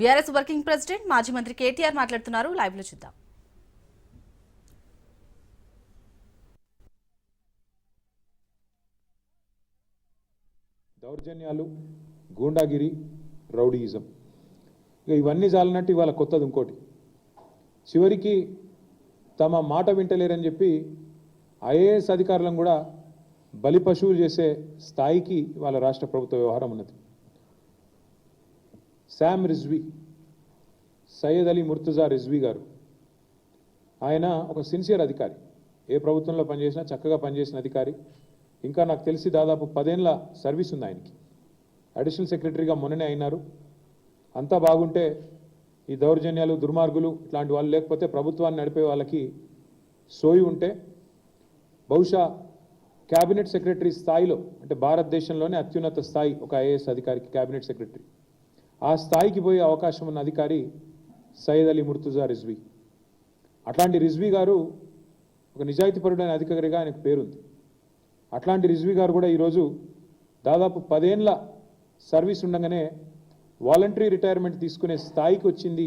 BRS working president మాజీ మంత్రి కేటీఆర్ మాట్లాడుతున్నారు. లైవ్లో చూద్దాం. దౌర్జన్యాలు గూండాగిరి రౌడీయిజం. ఇక ఇవన్నీ చాలినట్టు ఇవాళ కొత్తది ఇంకోటి. చివరికి తమ మాట వింటలేరని చెప్పి ఐఏఎస్ అధికారులను కూడా బలి పశువులు చేసే స్థాయికి వాళ్ళ రాష్ట్ర ప్రభుత్వ వ్యవహారం ఉన్నది. శామ్ రిజ్వీ సయ్యద్ అలీ ముర్తుజా రిజ్వీ గారు. ఆయన ఒక సిన్సియర్ అధికారి. ఏ ప్రభుత్వంలో పనిచేసినా చక్కగా పనిచేసిన అధికారి. ఇంకా నాకు తెలిసి దాదాపు పదేళ్ళ సర్వీస్ ఉంది ఆయనకి. అడిషనల్ సెక్రటరీగా మొన్ననే అయినారు. అంతా బాగుంటే ఈ దౌర్జన్యాలు దుర్మార్గులు ఇట్లాంటి వాళ్ళు లేకపోతే ప్రభుత్వాన్ని నడిపే వాళ్ళకి సోయి ఉంటే బహుశా క్యాబినెట్ సెక్రటరీ స్థాయిలో అంటే భారతదేశంలోనే అత్యున్నత స్థాయి ఒక ఐఏఎస్ అధికారికి క్యాబినెట్ సెక్రటరీ. ఆ స్థాయికి పోయే అవకాశం ఉన్న అధికారి సయ్యద్ అలీ ముర్తుజా రిజ్వీ. అట్లాంటి రిజ్వీ గారు ఒక నిజాయితీపరుడైన అధికారిగా ఆయనకు పేరుంది. అట్లాంటి రిజ్వీ గారు కూడా ఈరోజు దాదాపు పదేళ్ళ సర్వీస్ ఉండగానే వాలంటరీ రిటైర్మెంట్ తీసుకునే స్థాయికి వచ్చింది.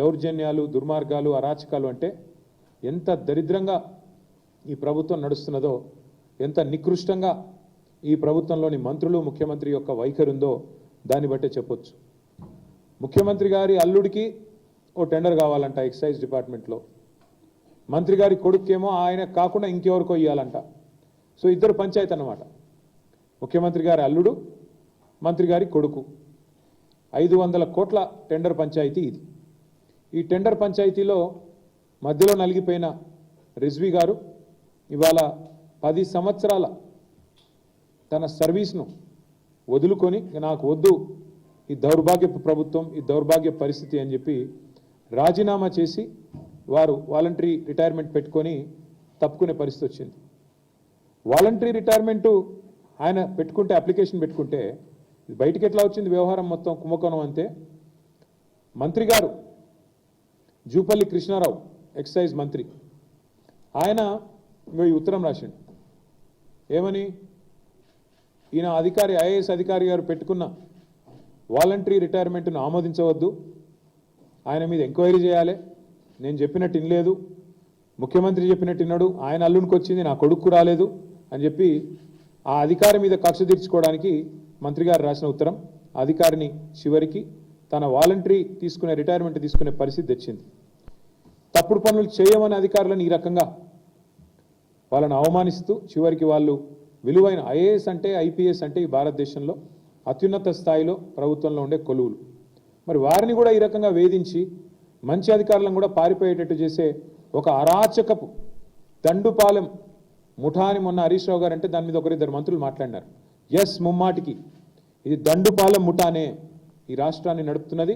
దౌర్జన్యాలు దుర్మార్గాలు అరాచకాలు అంటే ఎంత దరిద్రంగా ఈ ప్రభుత్వం నడుస్తున్నదో ఎంత నికృష్టంగా ఈ ప్రభుత్వంలోని మంత్రులు ముఖ్యమంత్రి యొక్క వైఖరి ఉందో దాన్ని బట్టే చెప్పొచ్చు. ముఖ్యమంత్రి గారి అల్లుడికి ఓ టెండర్ కావాలంట ఎక్సైజ్ డిపార్ట్మెంట్లో. మంత్రి గారి కొడుకేమో ఆయన కాకుండా ఇంకెవరికో ఇవ్వాలంట సో ఇద్దరు పంచాయతీ అన్నమాట. ముఖ్యమంత్రి గారి అల్లుడు మంత్రి గారి కొడుకు. ఐదు వందల కోట్ల టెండర్ పంచాయతీ ఇది. ఈ టెండర్ పంచాయతీలో మధ్యలో నలిగిపోయిన రిజ్వీ గారు ఇవాళ పది సంవత్సరాల తన సర్వీస్ను వదులుకొని నాకు వద్దు ఈ దౌర్భాగ్యపు ప్రభుత్వం ఈ దౌర్భాగ్య పరిస్థితి అని చెప్పి రాజీనామా చేసి వారు వాలంటరీ రిటైర్మెంట్ పెట్టుకొని తప్పుకునే పరిస్థితి వచ్చింది. వాలంటరీ రిటైర్మెంటు ఆయన పెట్టుకుంటే అప్లికేషన్ పెట్టుకుంటే బయటికి ఎట్లా వచ్చింది వ్యవహారం మొత్తం కుంభకోణం అంతే మంత్రి గారు జూపల్లి కృష్ణారావు ఎక్సైజ్ మంత్రి ఆయన ఈ ఉత్తరం రాసిండు. ఏమని? ఈయన అధికారి ఐఏఎస్ అధికారి గారు పెట్టుకున్న వాలంటరీ రిటైర్మెంట్ను ఆమోదించవద్దు. ఆయన మీద ఎంక్వైరీ చేయాలి. నేను చెప్పినట్టు వినలేదు. ముఖ్యమంత్రి చెప్పినట్టు ఇన్నాడు ఆయన అల్లునికి వచ్చింది నా కొడుకు రాలేదు అని చెప్పి ఆ అధికారి మీద కక్ష తీర్చుకోవడానికి మంత్రి గారు రాసిన ఉత్తరం. ఆ అధికారిని చివరికి తన వాలంటరీ తీసుకునే రిటైర్మెంట్ తీసుకునే పరిస్థితి తెచ్చింది. తప్పుడు పనులు చేయమని అధికారులను ఈ రకంగా వాళ్ళని అవమానిస్తూ చివరికి వాళ్ళు విలువైన ఐఏఎస్ అంటే ఐపీఎస్ అంటే ఈ భారతదేశంలో అత్యున్నత స్థాయిలో ప్రభుత్వంలో ఉండే కొలువులు. మరి వారిని కూడా ఈ రకంగా వేధించి మంచి అధికారులను కూడా పారిపోయేటట్టు చేసే ఒక అరాచకపు దండుపాలెం ముఠా అని మొన్న హరీష్ రావు గారు అంటే దాని మీద ఒకరిద్దరు మంత్రులు మాట్లాడినారు. ఎస్ ముమ్మాటికి. ఇది దండుపాలెం ముఠానే ఈ రాష్ట్రాన్ని నడుపుతున్నది.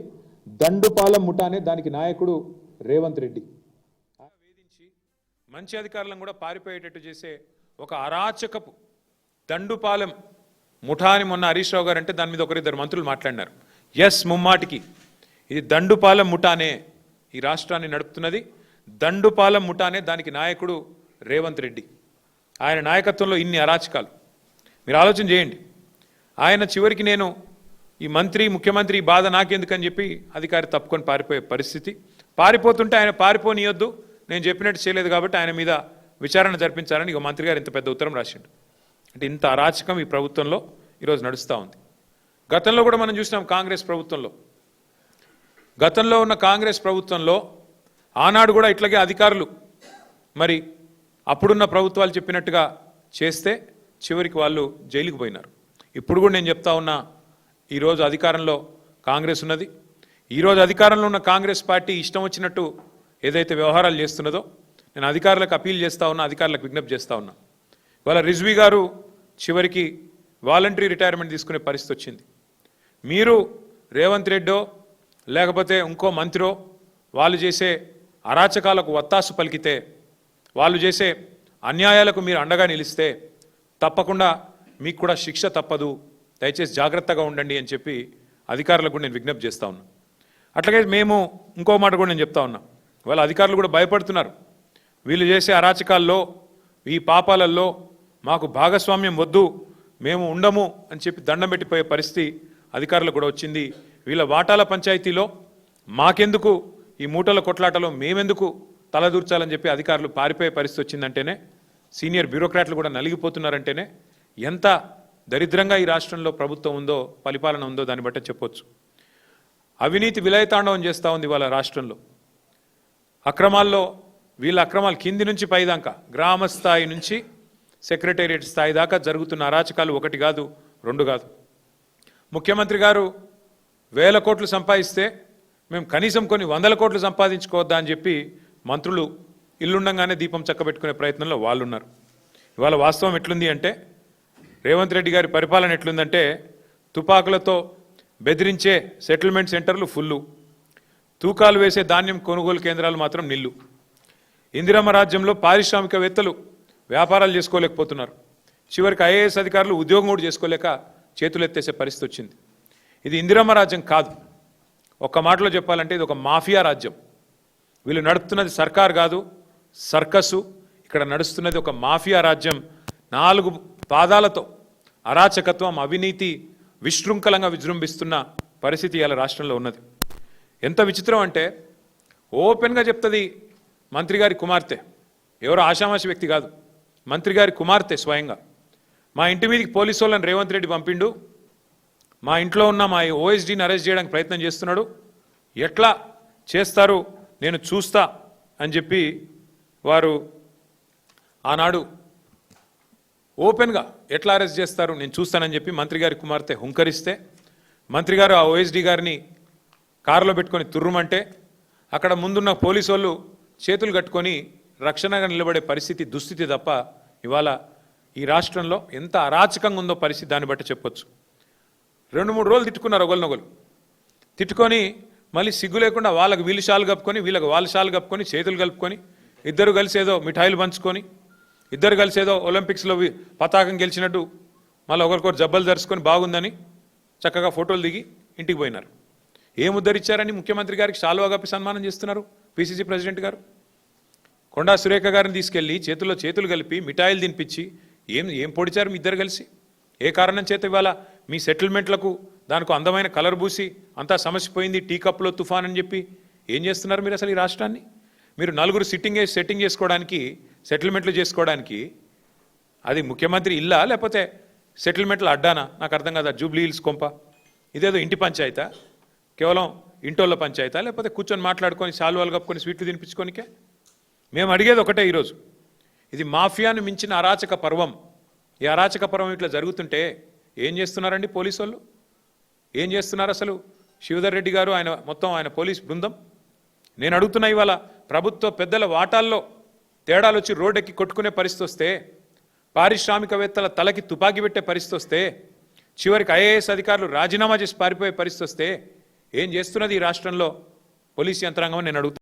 దండుపాలెం ముఠానే దానికి నాయకుడు రేవంత్ రెడ్డి. వేధించి మంచి అధికారులను కూడా పారిపోయేటట్టు చేసే ఒక అరాచకపు దండుపాలెం ముఠా అని మొన్న హరీష్ రావు గారు అంటే దాని మీద ఒకరిద్దరు మంత్రులు మాట్లాడినారు. ఎస్ ముమ్మాటికి. ఇది దండుపాలెం ముఠానే ఈ రాష్ట్రాన్ని నడుపుతున్నది. దండుపాలెం ముఠానే దానికి నాయకుడు రేవంత్ రెడ్డి. ఆయన నాయకత్వంలో ఇన్ని అరాచకాలు. మీరు ఆలోచన చేయండి. ఆయన చివరికి నేను ఈ మంత్రి ముఖ్యమంత్రి ఈ బాధ నాకెందుకని చెప్పి అధికారి తప్పుకొని పారిపోయే పరిస్థితి. పారిపోతుంటే ఆయన పారిపోనియొద్దు. నేను చెప్పినట్టు చేయలేదు కాబట్టి ఆయన మీద విచారణ జరిపించాలని ఇక మంత్రి గారు ఇంత పెద్ద ఉత్తరం రాసిండు. అంటే ఇంత అరాచకం ఈ ప్రభుత్వంలో ఈరోజు నడుస్తూ ఉంది. గతంలో కూడా మనం చూసినాం కాంగ్రెస్ ప్రభుత్వంలో. గతంలో ఉన్న కాంగ్రెస్ ప్రభుత్వంలో ఆనాడు కూడా ఇట్లాగే అధికారులు మరి అప్పుడున్న ప్రభుత్వాలు చెప్పినట్టుగా చేస్తే చివరికి వాళ్ళు జైలుకు పోయినారు. ఇప్పుడు కూడా నేను చెప్తా ఉన్నా ఈరోజు అధికారంలో కాంగ్రెస్ ఉన్నది. ఈరోజు అధికారంలో ఉన్న కాంగ్రెస్ పార్టీ ఇష్టం వచ్చినట్టు ఏదైతే వ్యవహారాలు చేస్తున్నదో నేను అధికారులకు అపీల్ చేస్తా ఉన్నా అధికారులకు విజ్ఞప్తి చేస్తూ ఉన్నా. ఇవాళ రిజ్వీ గారు చివరికి వాలంటరీ రిటైర్మెంట్ తీసుకునే పరిస్థితి వచ్చింది. మీరు రేవంత్ రెడ్డో లేకపోతే ఇంకో మంత్రో వాళ్ళు చేసే అరాచకాలకు వత్తాసు పలికితే వాళ్ళు చేసే అన్యాయాలకు మీరు అండగా నిలిస్తే తప్పకుండా మీకు కూడా శిక్ష తప్పదు. దయచేసి జాగ్రత్తగా ఉండండి అని చెప్పి అధికారులకు కూడా నేను విజ్ఞప్తి చేస్తా ఉన్నా. అట్లాగే మేము ఇంకో మాట కూడా నేను చెప్తా ఉన్నా. వాళ్ళ అధికారులు కూడా భయపడుతున్నారు. వీళ్ళు చేసే అరాచకాల్లో ఈ పాపాలల్లో మాకు భాగస్వామ్యం వద్దు మేము ఉండము అని చెప్పి దండం పెట్టిపోయే పరిస్థితి అధికారులకు కూడా వచ్చింది. వీళ్ళ వాటాల పంచాయతీలో మాకెందుకు? ఈ మూటల కొట్లాటలో మేమెందుకు తలదూర్చాలని చెప్పి అధికారులు పారిపోయే పరిస్థితి వచ్చిందంటేనే సీనియర్ బ్యూరోక్రాట్లు కూడా నలిగిపోతున్నారంటేనే ఎంత దరిద్రంగా ఈ రాష్ట్రంలో ప్రభుత్వం ఉందో పరిపాలన ఉందో దాన్ని బట్టే చెప్పొచ్చు. అవినీతి విలయతాండవం చేస్తూ ఉంది వాళ్ళ రాష్ట్రంలో. అక్రమాల్లో వీళ్ళ అక్రమాలు కింది నుంచి పైదాకా గ్రామ స్థాయి నుంచి సెక్రటేరియట్ స్థాయి దాకా జరుగుతున్న అరాచకాలు ఒకటి కాదు రెండు కాదు. ముఖ్యమంత్రి గారు వేల కోట్లు సంపాదిస్తే మేము కనీసం కొన్ని వందల కోట్లు సంపాదించుకోవద్దా అని చెప్పి మంత్రులు ఇల్లుండగానే దీపం చక్కబెట్టుకునే ప్రయత్నంలో వాళ్ళు ఉన్నారు ఇవాళ వాస్తవం ఎట్లుంది అంటే రేవంత్ రెడ్డి గారి పరిపాలన ఎట్లుందంటే తుపాకులతో బెదిరించే సెటిల్మెంట్ సెంటర్లు ఫుల్లు. తూకాలు వేసే ధాన్యం కొనుగోలు కేంద్రాలు మాత్రం నిల్లు. ఇందిరమ్మ రాజ్యంలో పారిశ్రామికవేత్తలు వ్యాపారాలు చేసుకోలేకపోతున్నారు. చివరికి ఐఏఎస్ అధికారులు ఉద్యోగం కూడా చేసుకోలేక చేతులెత్తేసే పరిస్థితి వచ్చింది. ఇది ఇందిరమ్మ రాజ్యం కాదు. ఒక్క మాటలో చెప్పాలంటే ఇది ఒక మాఫియా రాజ్యం. వీళ్ళు నడుపుతున్నది సర్కార్ కాదు సర్కసు. ఇక్కడ నడుస్తున్నది ఒక మాఫియా రాజ్యం. నాలుగు పాదాలతో అరాచకత్వం అవినీతి విశృంఖలంగా విజృంభిస్తున్న పరిస్థితి ఇలా రాష్ట్రంలో ఉన్నది. ఎంత విచిత్రం అంటే ఓపెన్గా చెప్తుంది మంత్రి గారి కుమార్తె. ఎవరో ఆషామాషి వ్యక్తి కాదు. మంత్రి గారి కుమార్తె స్వయంగా. మా ఇంటి మీదకి పోలీసు వాళ్ళని రేవంత్ రెడ్డి పంపిండు. మా ఇంట్లో ఉన్న మా ఓఎస్డీని అరెస్ట్ చేయడానికి ప్రయత్నం చేస్తున్నాడు. ఎట్లా చేస్తారు నేను చూస్తా అని చెప్పి వారు ఆనాడు ఓపెన్గా ఎట్లా అరెస్ట్ చేస్తారు నేను చూస్తానని చెప్పి మంత్రి గారి కుమార్తె హుంకరిస్తే మంత్రి గారు ఆ ఓఎస్డీ గారిని కారులో పెట్టుకొని తుర్రుమంటే అక్కడ ముందున్న పోలీసు వాళ్ళు చేతులు కట్టుకొని రక్షణగా నిలబడే పరిస్థితి దుస్థితి తప్ప ఇవాళ ఈ రాష్ట్రంలో ఎంత అరాచకంగా ఉందో పరిస్థితి దాన్ని బట్టి చెప్పొచ్చు. రెండు మూడు రోజులు తిట్టుకున్నారు ఒకరినొకరు తిట్టుకొని మళ్ళీ సిగ్గు లేకుండా వాళ్ళకి వీళ్ళు షాలు కప్పుకొని వీళ్ళకి వాళ్ళ షాలు కప్పుకొని చేతులు కలుపుకొని ఇద్దరు కలిసి ఏదో మిఠాయిలు పంచుకొని ఇద్దరు కలిసి ఏదో ఒలింపిక్స్లో పతాకం గెలిచినట్టు మళ్ళీ ఒకరికొకరు జబ్బలు ధరుచుకొని బాగుందని చక్కగా ఫోటోలు దిగి ఇంటికి పోయినారు. ఏం ఉద్ధరించారని ముఖ్యమంత్రి గారికి షాలువా కప్పి సన్మానం చేస్తున్నారు పిసిసి ప్రెసిడెంట్ గారు? కొండా సురేఖ గారిని తీసుకెళ్ళి చేతుల్లో చేతులు కలిపి మిఠాయిలు తినిపించి ఏం ఏం పొడిచారు మీ ఇద్దరు కలిసి? ఏ కారణం చేత ఇవాళ మీ సెటిల్మెంట్లకు దానికి అందమైన కలర్ పూసి అంతా సమస్య పోయింది టీ కప్లో తుఫాన్ అని చెప్పి ఏం చేస్తున్నారు మీరు అసలు ఈ రాష్ట్రాన్ని? మీరు నలుగురు సిట్టింగ్ వేసి సెట్టింగ్ చేసుకోవడానికి సెటిల్మెంట్లు చేసుకోవడానికి అది ముఖ్యమంత్రి ఇల్లా లేకపోతే సెటిల్మెంట్లు అడ్డానా? నాకు అర్థం కాదా జూబ్లీ హిల్స్ కొంప. ఇదేదో ఇంటి పంచాయతా? కేవలం ఇంటోళ్ళ పంచాయతా? లేకపోతే కూర్చొని మాట్లాడుకొని శాలువాలు కప్పుకొని స్వీట్లు తినిపించుకోనికే? మేము అడిగేది ఒకటే ఈరోజు. ఇది మాఫియాను మించిన అరాచక పర్వం. ఈ అరాచక పర్వం ఇట్లా జరుగుతుంటే ఏం చేస్తున్నారండి పోలీసు వాళ్ళు ఏం చేస్తున్నారు అసలు? శివధర్ రెడ్డి గారు ఆయన మొత్తం ఆయన పోలీస్ బృందం. నేను అడుగుతున్నా ఇవాళ ప్రభుత్వ పెద్దల వాటాల్లో తేడాలు వచ్చి రోడ్డెక్కి కొట్టుకునే పరిస్థితి వస్తే పారిశ్రామికవేత్తల తలకి తుపాకీ పెట్టే పరిస్థితి వస్తే చివరికి ఐఏఎస్ అధికారులు రాజీనామా చేసి పారిపోయే పరిస్థితి వస్తే ఏం చేస్తున్నది ఈ రాష్ట్రంలో? పోలీస్ యంత్రాంగం నేను అడుగుతాను